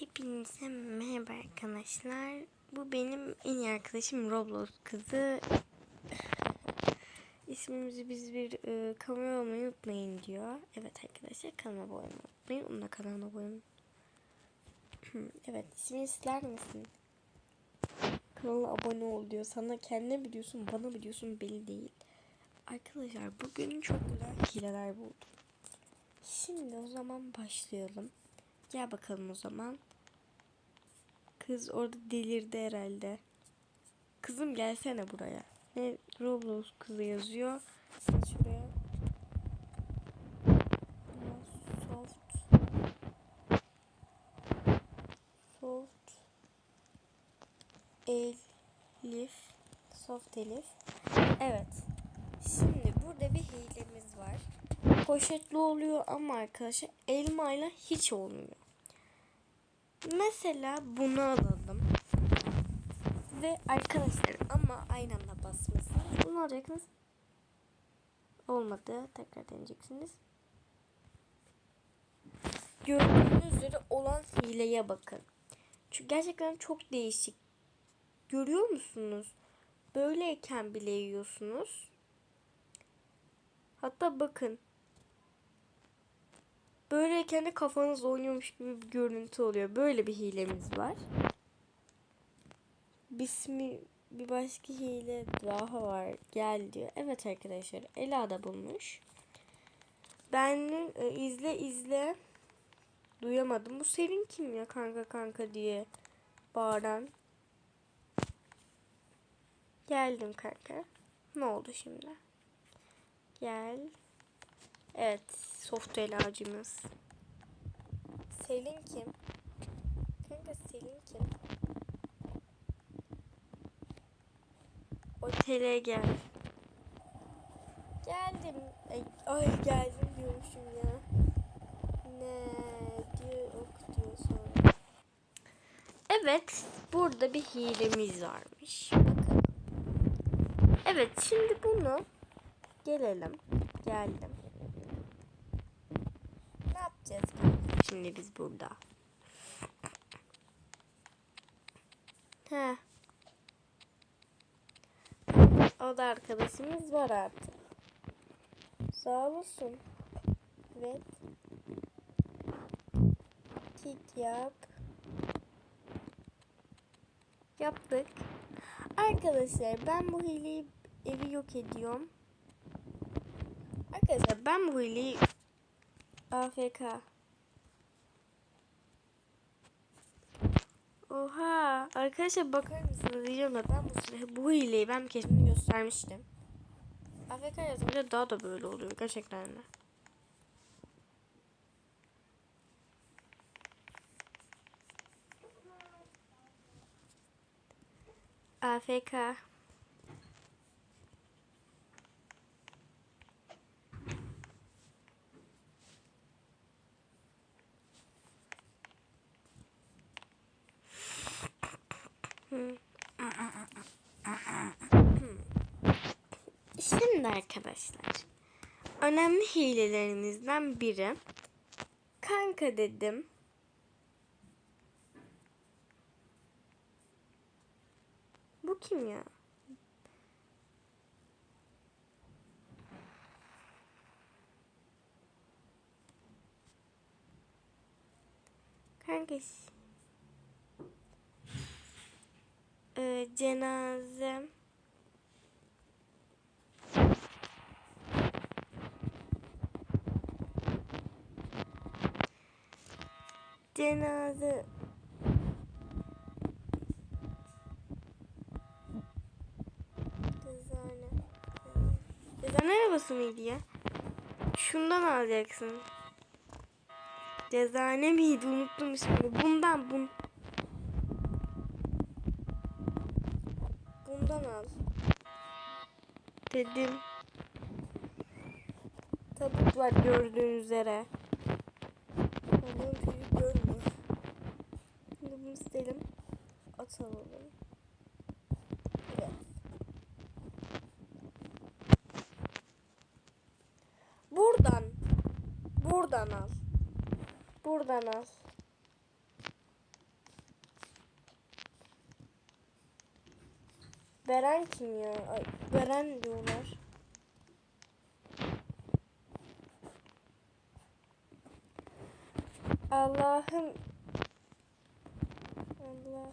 Hepinize merhaba arkadaşlar. Bu benim en iyi arkadaşım Roblox kızı. İsmimizi biz bir e, kamera olmayı unutmayın diyor. Evet arkadaşlar kanalıma abone olmayı unutmayın. Onun da kanalına abone olun. evet ismini ister misin? Kanala abone ol diyor. Sana kendine biliyorsun bana biliyorsun belli değil. Arkadaşlar bugün çok güzel hileler buldum. Şimdi o zaman başlayalım. Gel bakalım o zaman. Kız orada delirdi herhalde. Kızım gelsene buraya. Ne Roblox kızı yazıyor. Şuraya. Soft. Soft. Elif. Soft Elif. Evet. Şimdi burada bir hilemiz var. Poşetli oluyor ama arkadaşlar elmayla hiç olmuyor. Mesela bunu alalım. Ve arkadaşlar ama aynı anda basmasınız. Bunu alacaksınız. Olmadı. Tekrar deneyeceksiniz. Gördüğünüz üzere olan hileye bakın. Çünkü gerçekten çok değişik. Görüyor musunuz? Böyleyken bile yiyorsunuz. Hatta bakın. Böyleyken de kafanız oynuyormuş gibi bir görüntü oluyor. Böyle bir hilemiz var. Bismi bir başka hile daha var. Gel diyor. Evet arkadaşlar. Ela da bulmuş. Ben e, izle izle duyamadım. Bu senin kim ya kanka kanka diye bağıran. Geldim kanka. Ne oldu şimdi? Gel. Evet. Soft elacımız. Selin kim? Kanka Selin kim? Otele gel. Geldim. Ay, ay geldim diyormuşum ya. Ne diyor ok diyor sonra. Evet. Burada bir hilemiz varmış. Bakın. Evet şimdi bunu gelelim. Geldim. Yapacağız şimdi biz burada? He. O da arkadaşımız var artık. Sağ olasın. Evet. Kik yap. Yaptık. Arkadaşlar ben bu hileyi evi yok ediyorum. Arkadaşlar ben bu hileyi AFK. Oha arkadaşlar bakar mısınız diyeceğim de ben bu, sıra- bu hileyi ben kesin göstermiştim. AFK yazınca daha da böyle oluyor gerçekten de. AFK. Şimdi arkadaşlar önemli hilelerimizden biri kanka dedim. Bu kim ya? Kanka ee, cenaze cenaze Cezane. Cezane arabası mıydı ya? Şundan alacaksın. Cezane miydi? Unuttum ismini. Bundan bun. Bundan al. Dedim. Tabut var gördüğünüz üzere. atalım Buradan. Buradan al. Buradan al. Beren kim ya? Ay, Beren diyorlar. Allah'ım Allah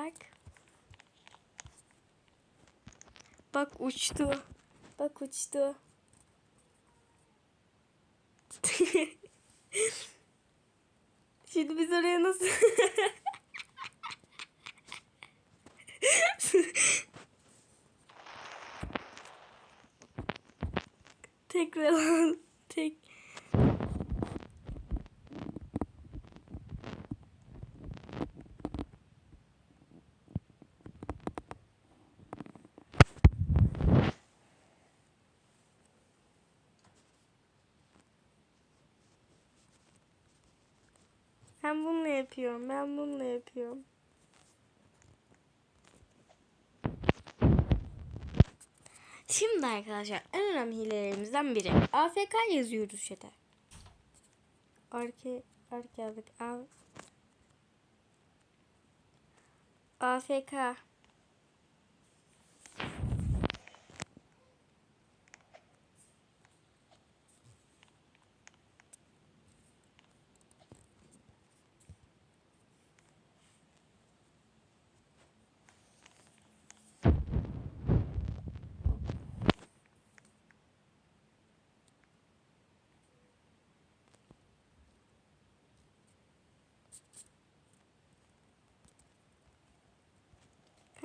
Bak. Bak uçtu. Bak uçtu. Şimdi biz oraya nasıl... Tekrar. Tek. Ben bununla yapıyorum. Ben bununla yapıyorum. Şimdi arkadaşlar en önemli hilelerimizden biri. AFK yazıyoruz chat'e. Arke, arke yazdık. AFK.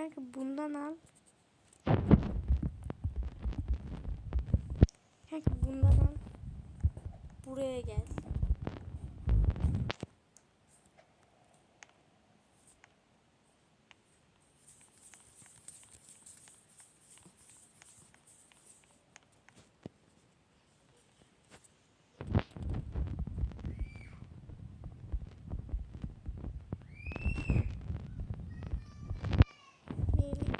Kanka bundan al. Kanka bundan al. Buraya gel.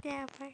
Never.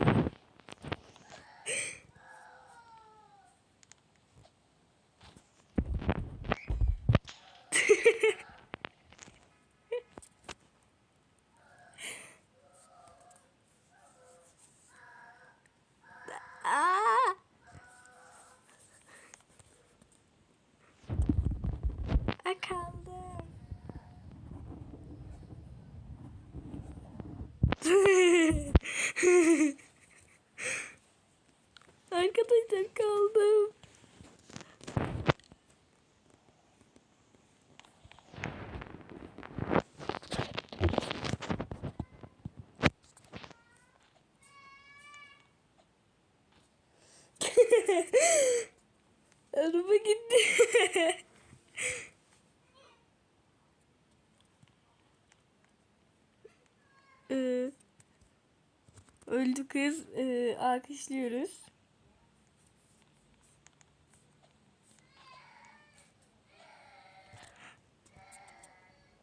öldü kız. Ee, alkışlıyoruz.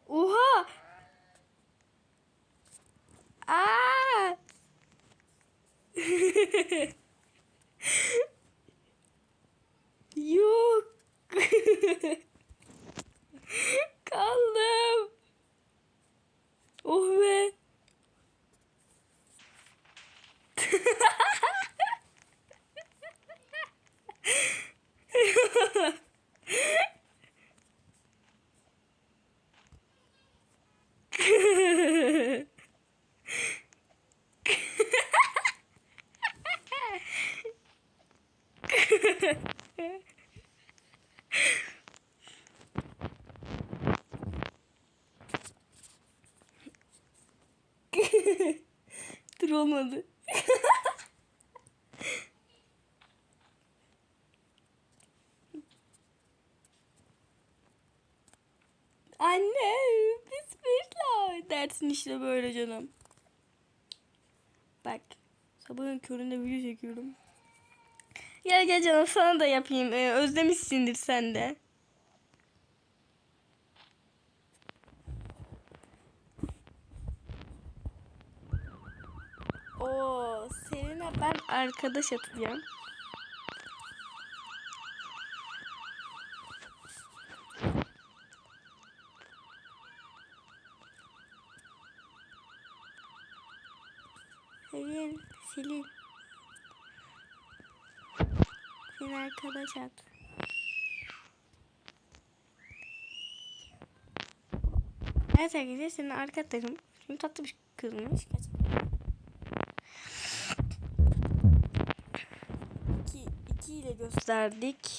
Oha! Aa! Yok. Kaldım. Oh be. olmadı. Anne bismillah dersin işte böyle canım. Bak sabahın köründe video çekiyorum. Gel gel canım sana da yapayım. Ee, özlemişsindir sen de. Oo, seninle ben arkadaş atacağım. Selin, Selin. At. Evet arkadaşlar senin arka takım. Şimdi tatlı bir kızmış. Gerçekten. İki, iki ile gösterdik.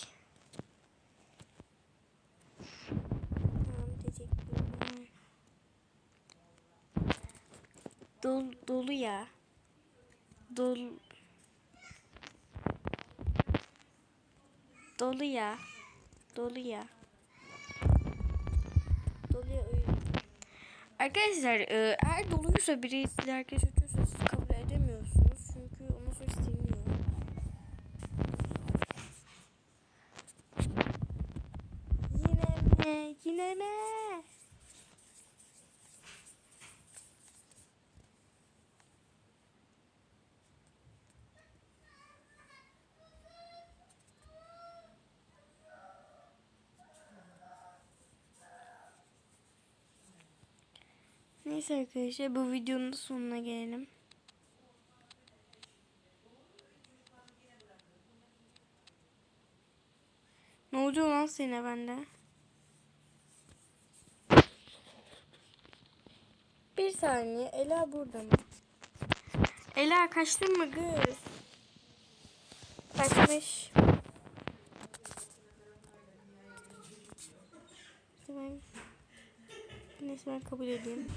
Dolu ya. Dolu ya. Doluya uyum. Arkadaşlar e, eğer doluysa biri arkadaş atıyorsa siz kabul edemiyorsunuz. Çünkü ondan sonra siliniyor. Yine mi? Yine mi? Neyse arkadaşlar bu videonun sonuna gelelim. Ne oluyor lan sene bende? Bir saniye Ela burada mı? Ela kaçtın mı kız? Kaçmış. Ben, neyse ben kabul edeyim.